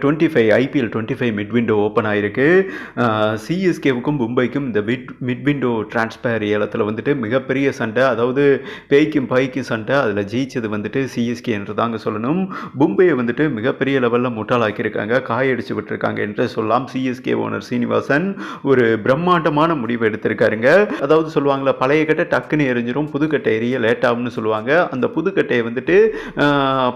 Twenty five IPL twenty five mid window open ஆயிருக்கு. சிஎஸ்கேவுக்கும் மும்பைக்கும் இந்த மிட் மிட் விண்டோ டிரான்ஸ்பர் ஏலத்தில் வந்துட்டு மிகப்பெரிய சண்டை அதாவது பேய்க்கும் பாய்க்கும் சண்டை அதில் ஜெயிச்சது வந்துட்டு சிஎஸ்கே என்று தாங்க சொல்லணும். மும்பையை வந்துட்டு மிகப்பெரிய லெவலில் முட்டாளாக்கியிருக்காங்க காயடிச்சு விட்டுருக்காங்க என்று சொல்லலாம் சிஎஸ்கே ஓனர் சீனிவாசன். ஒரு பிரம்மாண்டமான முடிவு எடுத்திருக்காருங்க. அதாவது சொல்லுவாங்களா பழைய கட்டை டக்குன்னு எரிஞ்சிரும் புதுக்கட்டை எரிய லேட்டாகும்னு சொல்லுவாங்க. அந்த புதுக்கட்டையை வந்துட்டு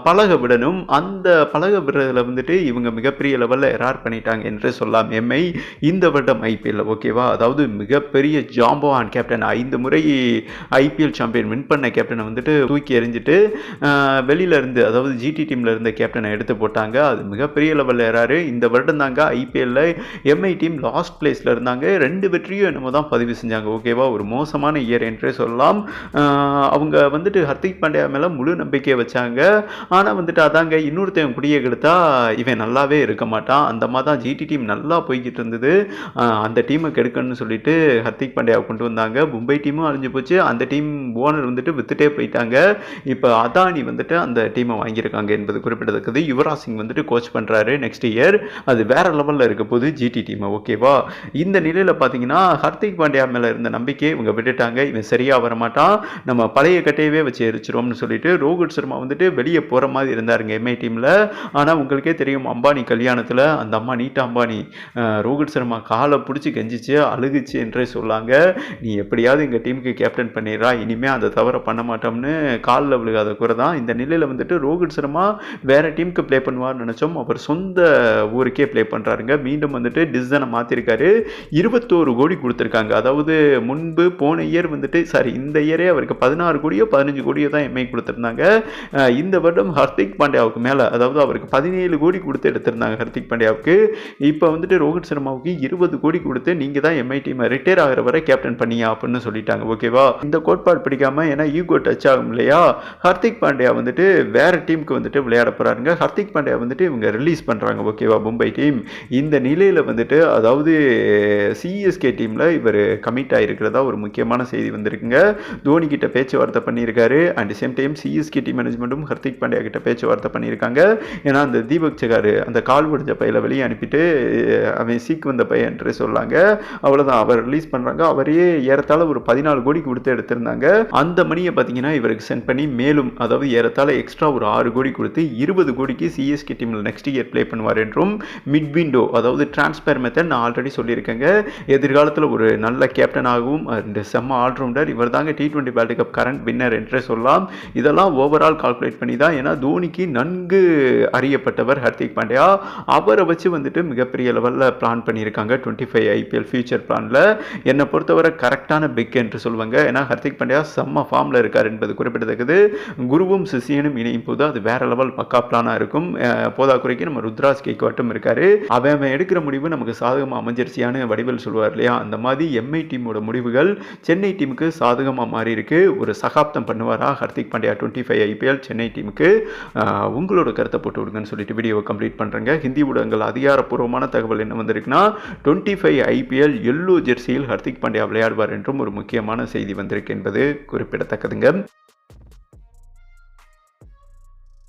பழக விடணும். அந்த பழக விடுறதுல வந்துட்டு இவங்க மிகப்பெரிய லெவலில் எரார் பண்ணிட்டாங்க என்று சொல்லலாம் எம்ஐ இந்த வருடம் ஐபிஎல் ஓகேவா அதாவது மிகப்பெரிய ஜாம்போவான் கேப்டன் ஐந்து முறை ஐபிஎல் சாம்பியன் வின் பண்ண கேப்டனை வந்துட்டு தூக்கி எறிஞ்சிட்டு வெளியில இருந்து அதாவது ஜிடி டீம்ல இருந்த கேப்டனை எடுத்து போட்டாங்க. அது மிகப்பெரிய லெவலில் எறாரு இந்த வருடம் தாங்க ஐபிஎல்ல எம்ஐ டீம் லாஸ்ட் பிளேஸ்ல இருந்தாங்க. ரெண்டு வெற்றியும் என்னமோ தான் பதிவு செஞ்சாங்க. ஓகேவா ஒரு மோசமான இயர் என்றே சொல்லலாம் அவங்க வந்துட்டு ஹர்திக் பாண்டியா மேலே முழு நம்பிக்கையை வச்சாங்க. ஆனால் வந்துட்டு அதாங்க இன்னொருத்தன் குடியை கெடுத்தா இவன் நல்லா நல்லாவே இருக்க மாட்டான் அந்த மாதிரி தான் ஜிடி டீம் நல்லா போய்கிட்டு இருந்தது. அந்த டீமை கெடுக்கணும்னு சொல்லிட்டு ஹர்திக் பாண்டியாவை கொண்டு வந்தாங்க. மும்பை டீமும் அழிஞ்சு போச்சு. அந்த டீம் ஓனர் வந்துட்டு வித்துட்டே போயிட்டாங்க. இப்போ அதானி வந்துட்டு அந்த டீமை வாங்கியிருக்காங்க என்பது குறிப்பிடத்தக்கது. யுவராஜ் சிங் வந்துட்டு கோச் பண்ணுறாரு நெக்ஸ்ட் இயர் அது வேற லெவலில் இருக்க போது ஜிடி டீமை ஓகேவா இந்த நிலையில் பார்த்தீங்கன்னா ஹர்திக் பாண்டியா மேலே இருந்த நம்பிக்கையை இவங்க விட்டுட்டாங்க. இவன் சரியாக வர மாட்டான் நம்ம பழைய கட்டையவே வச்சு எரிச்சிரோம்னு சொல்லிட்டு ரோஹித் சர்மா வந்துட்டு வெளியே போகிற மாதிரி இருந்தாருங்க எம்ஐ டீமில் ஆனால் உங்களுக்கே தெரியும் அம்பானி கல்யாணத்தில் அந்த அம்மா நீட்டா அம்பானி ரோஹித் சர்மா காலை பிடிச்சி கெஞ்சிச்சு அழுகுச்சு என்றே சொல்லாங்க. நீ எப்படியாவது எங்கள் டீமுக்கு கேப்டன் பண்ணிடுறா இனிமேல் அந்த தவறை பண்ண மாட்டோம்னு காலில் விழுகாத குறை தான். இந்த நிலையில் வந்துட்டு ரோஹித் சர்மா வேறு டீமுக்கு ப்ளே பண்ணுவார்னு நினச்சோம். அவர் சொந்த ஊருக்கே ப்ளே பண்ணுறாருங்க மீண்டும் வந்துட்டு டிசிஷனை மாற்றிருக்காரு இருபத்தோரு கோடி கொடுத்துருக்காங்க. அதாவது முன்பு போன இயர் வந்துட்டு சாரி இந்த இயரே அவருக்கு பதினாறு கோடியோ பதினஞ்சு கோடியோ தான் எம்ஐ கொடுத்துருந்தாங்க. இந்த வருடம் ஹர்திக் பாண்டியாவுக்கு மேலே அதாவது அவருக்கு பதினேழு கோடி கொடுத்து கொடுத்துருந்தாங்க ஹர்திக் பாண்டியாவுக்கு. இப்போ வந்துட்டு ரோஹித் சர்மாவுக்கு இருபது கோடி கொடுத்து நீங்கள் தான் எம்ஐ டீமை ரிட்டையர் ஆகிற வரை கேப்டன் பண்ணியா அப்படின்னு சொல்லிட்டாங்க ஓகேவா இந்த கோட்பாடு பிடிக்காம ஏன்னா ஈகோ டச் ஆகும் இல்லையா? ஹர்திக் பாண்டியா வந்துட்டு வேற டீமுக்கு வந்துட்டு விளையாட போறாருங்க. ஹர்திக் பாண்டியா வந்துட்டு இவங்க ரிலீஸ் பண்ணுறாங்க ஓகேவா மும்பை டீம் இந்த நிலையில் வந்துட்டு அதாவது சிஎஸ்கே டீமில் இவர் கமிட் ஆகிருக்கிறதா ஒரு முக்கியமான செய்தி வந்திருக்குங்க. தோனி கிட்ட பேச்சுவார்த்தை பண்ணியிருக்காரு. And same time CSK team மேனேஜ்மெண்ட்டும் Hardik Pandya கிட்ட பேச்சுவார்த்தை பண்ணியிருக்காங்க. ஏன்னா அந்த தீபக் சகார் அந்த கால் உடைஞ்ச பையில வெளியே அனுப்பிட்டு அவன் சீக்கு வந்த பையன் என்று சொல்லாங்க. அவ்வளோதான் அவர் ரிலீஸ் பண்ணுறாங்க அவரே ஏறத்தாழ ஒரு பதினாலு கோடி கொடுத்து எடுத்திருந்தாங்க. அந்த மணியை பார்த்தீங்கன்னா இவருக்கு சென்ட் பண்ணி மேலும் அதாவது ஏறத்தாழ எக்ஸ்ட்ரா ஒரு ஆறு கோடி கொடுத்து இருபது கோடிக்கு சிஎஸ்கே டீமில் நெக்ஸ்ட் இயர் ப்ளே பண்ணுவார் என்றும் மிட் விண்டோ அதாவது டிரான்ஸ்பர் மெத்தட் நான் ஆல்ரெடி சொல்லியிருக்கேங்க. எதிர்காலத்தில் ஒரு நல்ல கேப்டனாகவும் அந்த செம்ம ஆல்ரவுண்டர் இவர் தாங்க T twenty world cup current winner என்றே சொல்லலாம். இதெல்லாம் ஓவரால் கால்குலேட் பண்ணி தான் ஏன்னா தோனிக்கு நன்கு அறியப்பட்டவர் ஹர்திக் பாண்டியா அவரை வச்சு வந்துட்டு மிகப்பெரிய லெவலில் பிளான் பண்ணியிருக்காங்க. டுவெண்ட்டி ஃபைவ் ஐபிஎல் ஃபியூச்சர் பிளானில் என்னை பொறுத்தவரை கரெக்டான பிக் என்று சொல்லுவாங்க. ஏன்னா ஹர்திக் பாண்டியா செம்ம ஃபார்மில் இருக்கார் என்பது குறிப்பிடத்தக்கது. குருவும் சிஷியனும் இணையும் போது அது வேற லெவல் பக்கா பிளானாக இருக்கும். போதாக்குறைக்கு நம்ம ருத்ராஜ் கேக்வாட்டும் இருக்காரு. அவன் அவன் எடுக்கிற முடிவு நமக்கு சாதகமாக அமைஞ்சிருச்சியான வடிவில் சொல்லுவார் இல்லையா? அந்த மாதிரி எம்ஐ டீமோட முடிவுகள் சென்னை டீமுக்கு சாதகமாக மாறி இருக்கு ஒரு சகாப்தம் பண்ணுவாரா Hardik Pandya twenty five IPL Chennai டீமுக்கு உங்களோட கருத்தை போட்டு விடுங்கன்னு சொல்லிட்டு வீடியோவை கம்ப்ளீட் பண்ணுறேங்க ஹிந்தி ஊடகங்கள் அதிகாரப்பூர்வமான தகவல் என்ன வந்திருக்குன்னா டுவெண்ட்டி ஃபைவ் ஐபிஎல் எல்லோ ஜெர்சியில் ஹர்திக் பாண்டியா விளையாடுவார் என்றும் ஒரு முக்கியமான செய்தி வந்திருக்கு என்பது குறிப்பிடத்தக்கதுங்க.